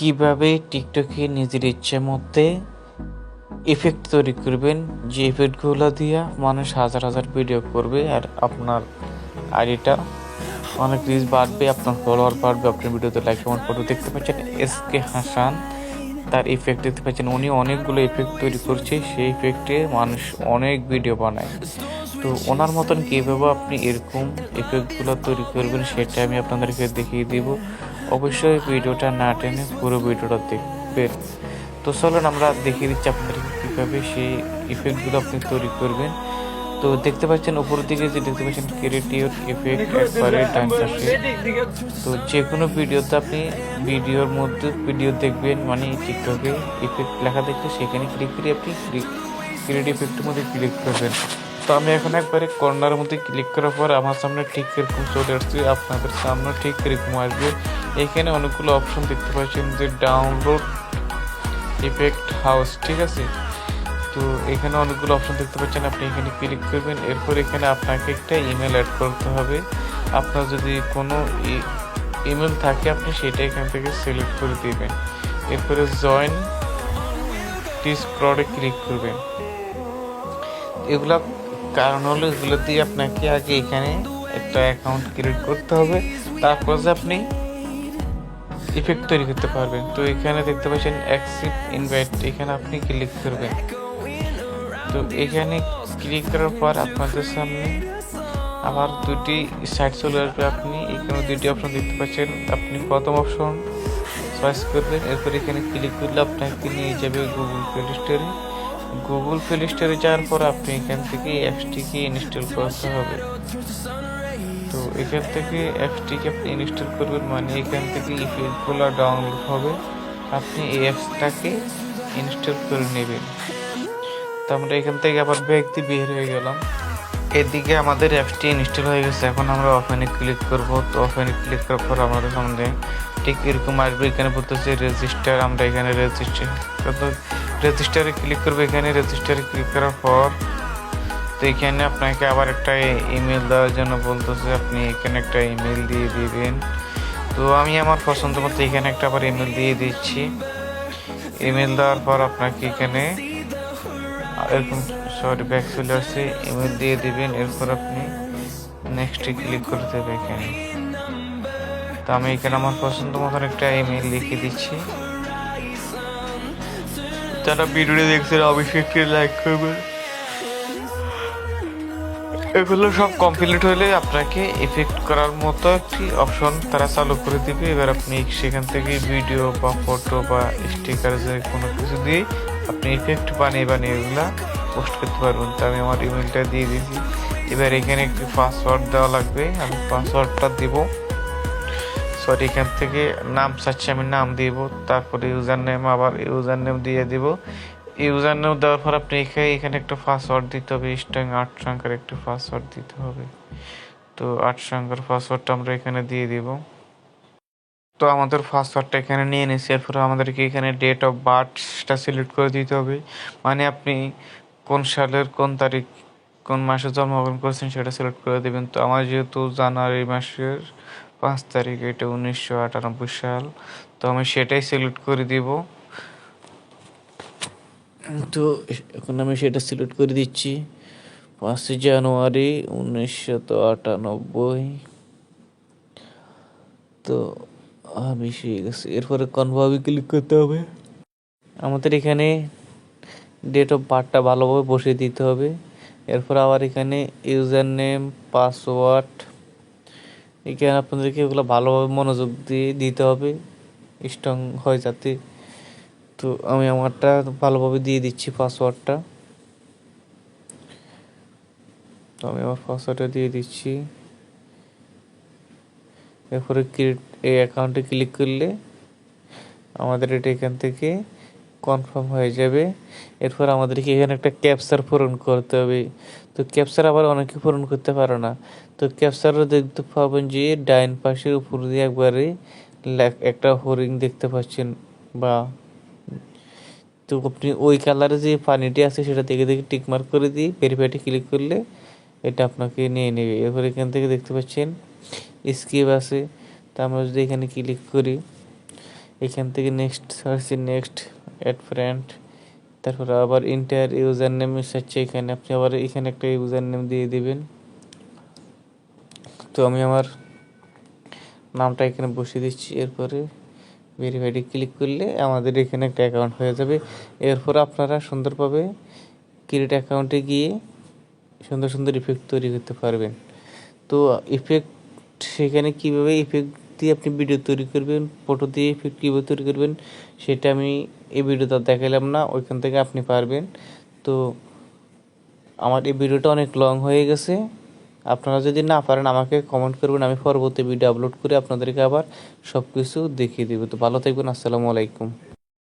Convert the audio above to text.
কীভাবে টিকটকে নিজের ইচ্ছে মধ্যে ইফেক্ট তৈরি করবেন, যে ইফেক্টগুলো দিয়ে মানুষ হাজার হাজার ভিডিও করবে আর আপনার আইডিটা অনেক রিচ বাড়বে, আপনার ফলোয়ার বাড়বে। আপনার ভিডিওতে লাইক কমেন্ট ফটো দেখতে পাচ্ছেন এস কে হাসান তার ইফেক্ট দেখতে পাচ্ছেন, উনি অনেকগুলো ইফেক্ট তৈরি করছে। সেই ইফেক্টে মানুষ অনেক ভিডিও বানায়। তো ওনার মতন কীভাবে আপনি এরকম ইফেক্টগুলো তৈরি করবেন, সেটা আমি আপনাদেরকে দেখিয়ে দিব। অবশ্যই ভিডিওটা না টেনে পুরো ভিডিওটা দেখবেন তো চলুন আমরা দেখিয়ে দিচ্ছি আপনাদেরকে কীভাবে সেই ইফেক্টগুলো আপনি তৈরি করবেন। তো দেখতে পাচ্ছেন উপরের দিকে যে দেখতে পাচ্ছেন ক্রিয়েটিভ ইফেক্ট একবারে ডান তো যে কোনো ভিডিওতে আপনি ভিডিওর মধ্যে ভিডিও দেখবেন মানে টিকটকে ইফেক্ট লেখা দেখলে সেখানে ক্লিক করে আপনি ক্রিয়েটিভ ইফেক্টের মধ্যে ক্লিক করবেন। তো আমি এখন একবারে কর্নারের মধ্যে ক্লিক করার পর আমার সামনে ঠিক এরকম চলে আসছে, আপনাদের সামনে ঠিক এরকম আসবে। এখানে অনেকগুলো অপশন দেখতে পাচ্ছেন যে ডাউনলোড ইফেক্ট হাউস ঠিক আছে? তো এখানে অনেকগুলো অপশন দেখতে পাচ্ছেন, আপনি এখানে ক্লিক করবেন, এরপর এখানে আপনাকে একটা ইমেল অ্যাড করতে হবে। আপনার যদি কোনো ইমেল থাকে, আপনি সেটা এখান থেকে সিলেক্ট করে দেবেন। এরপরে জয়েন টিস প্রডে ক্লিক করবেন। এগুলা কারণ হলো এগুলো দিয়ে আপনাকে আগে এখানে একটা অ্যাকাউন্ট ক্রিয়েট করতে হবে। তারপর যে আপনি ইফেক্ট তৈরি করতে পারবেন। তো এখানে দেখতে পাচ্ছেন অ্যাকসেপ্ট ইনভাইট এখানে আপনি ক্লিক করবেন। তো এখানে ক্লিক করার পর আপনাদের সামনে আবার দুটি সাইট চলে আসবে। আপনি এখানে দুটি অপশন দেখতে পাচ্ছেন। আপনি প্রথম অপশন চয়েস করবেন। এরপর এখানে ক্লিক করলে আপনাকে নিয়ে যাবে গুগল প্লে স্টোরে গুগল প্লে স্টোরে যাওয়ার পর আপনি এখান থেকে অ্যাপসটিকে ইনস্টল করতে হবে। তো এখান থেকে অ্যাপসটিকে আপনি ইনস্টল করবেন মানে এখান থেকে ইফেক্টগুলো ডাউনলোড হবে। আপনি এই অ্যাপসটাকে ইনস্টল করে নেবেন। তো আমরা এখান থেকে আবার ব্যক্তি বের হয়ে গেলাম। এদিকে আমাদের অ্যাপসটি ইনস্টল হয়ে গেছে। এখন আমরা ওপেনে ক্লিক করব। তো ওপেনে ক্লিক করার পর আমাদের সামনে ঠিক এরকম আসবে। এখানে বলতেছে রেজিস্টার আমরা এখানে রেজিস্টার রেজিস্টারে ক্লিক করবে, এখানে রেজিস্টারে ক্লিক করার পর তো এখানে আপনাকে আবার একটা ইমেল দেওয়ার জন্য বলতেছে, আপনি এখানে একটা ইমেল দিয়ে দিবেন। তো আমি আমার পছন্দ মতো এখানে একটা আবার ইমেল দিয়ে দিচ্ছি। ইমেল দেওয়ার পর আপনাকে এখানে এরকম, সরি, ব্যাক চলে আসছে ইমেল দিয়ে দিবেন, এরপর আপনি নেক্সটে ক্লিক করে হবে এখানে। তো আমি এখানে আমার পছন্দ মতন একটা ইমেল লিখে দিচ্ছি। যারা ভিডিওটি দেখছেন অবশ্যই একটি লাইক করবেন। এগুলো সব কমপ্লিট হলে আপনাকে ইফেক্ট করার মতো একটি অপশন তারা চালু করে দিবে। এবার আপনি সেখান থেকে ভিডিও বা ফটো বা স্টিকার যে কোনো কিছু দিয়ে আপনি ইফেক্ট বানিয়ে বানিয়ে এগুলা পোস্ট করতে পারবেন। তো আমি আমার ইমেলটা দিয়ে দিয়েছি। এবার এখানে একটি পাসওয়ার্ড দেওয়া লাগবে। আমি পাসওয়ার্ডটা দিব। সরি, এখান থেকে নাম চাচ্ছি, আমি নাম দিব, তারপরে ইউজার নেম আবার ইউজার নেম দিয়ে দিব। ইউজার নেম দেওয়ার পর আপনি এখানে একটা পাসওয়ার্ড দিতে হবে স্ট্রং আট সংখ্যার একটা পাসওয়ার্ড দিতে হবে। তো আট সংখ্যার পাসওয়ার্ডটা আমরা এখানে দিয়ে দিব। তো আমাদের পাসওয়ার্ডটা এখানে নিয়ে নিয়েছি এরপরে আমাদেরকে এখানে ডেট অফ বার্থটা সিলেক্ট করে দিতে হবে। মানে আপনি কোন সালের কোন তারিখ, কোন মাসে জন্মগ্রহণ করেছেন সেটা সিলেক্ট করে দেবেন। তো আমার যেহেতু জানুয়ারি মাসের পাঁচ তারিখ এটা উনিশশো আটানব্বই সাল। তো আমি সেটাই সিলেক্ট করে দিব। তো এখন আমি সেটা সিলেক্ট করে দিচ্ছি। পাঁচই জানুয়ারি উনিশশো আটানব্বই। তো আমি সেই গেছি। এরপরে কনভার্মে ক্লিক করতে হবে। আমাদের এখানে ডেট অফ বার্থটা ভালোভাবে বসিয়ে দিতে হবে। এরপর আবার এখানে ইউজার নেম পাসওয়ার্ড এখানে আপনাদেরকে এগুলো ভালোভাবে মনোযোগ দিয়ে দিতে হবে। স্ট্রং হয় যাতে। তো আমি আমারটা ভালোভাবে দিয়ে দিচ্ছি পাসওয়ার্ডটা। তো আমি আমার পাসওয়ার্ডটা দিয়ে দিচ্ছি। এরপরে ক্রিয়েট, এই অ্যাকাউন্টে ক্লিক করলে আমাদের এটা এখান থেকে কনফার্ম হয়ে যাবে। এরপর আমাদেরকে এখানে একটা ক্যাপচার পূরণ করতে হবে। তো ক্যাপচার আবার অনেকে পূরণ করতে পারে না। তো ক্যাপচারও দেখতে পাবেন যে ডাইন পাশের উপর দিয়ে একবারে একটা হরিং দেখতে পাচ্ছেন বা তো আপনি ওই কালারে যে পানিটি আছে সেটা দেখে দেখে টিকমার্ক করে দিয়ে ভেরিফাইটে ক্লিক করলে এটা আপনাকে নিয়ে নেবে। এরপর এখান থেকে দেখতে পাচ্ছেন স্কিপ আছে। তা আমরা যদি এখানে ক্লিক করি, এখান থেকে নেক্সট সার্চে নেক্সট অ্যাড ফ্রেন্ড তারপরে আবার ইন্টার ইউজার নেম চাচ্ছে এখানে। আপনি আবার এখানে একটা ইউজার নেম দিয়ে দিবেন। তো আমি আমার নামটা এখানে বসিয়ে দিচ্ছি। এরপরে ভেরিফাইডে ক্লিক করলে আমাদের এখানে একটা অ্যাকাউন্ট হয়ে যাবে। এরপর আপনারা সুন্দরভাবে ক্রিয়েট অ্যাকাউন্টে গিয়ে সুন্দর সুন্দর ইফেক্ট তৈরি করতে পারবেন। তো ইফেক্ট সেখানে কীভাবে ইফেক্ট দিয়ে আপনি ভিডিও তৈরি করবেন ফটো দিয়ে ইফেক্ট কীভাবে তৈরি করবেন, সেটা আমি এই ভিডিওতে দেখালাম না, ওইখান থেকে আপনি পারবেন। তো আমার এই ভিডিওটা অনেক লং হয়ে গেছে। আপনারা যদি না পারেন আমাকে কমেন্ট করবেন, আমি পরবর্তী ভিডিও আপলোড করে আপনাদেরকে আবার সব কিছু দেখিয়ে দেবো। তো ভালো থাকবেন, আসসালামু আলাইকুম।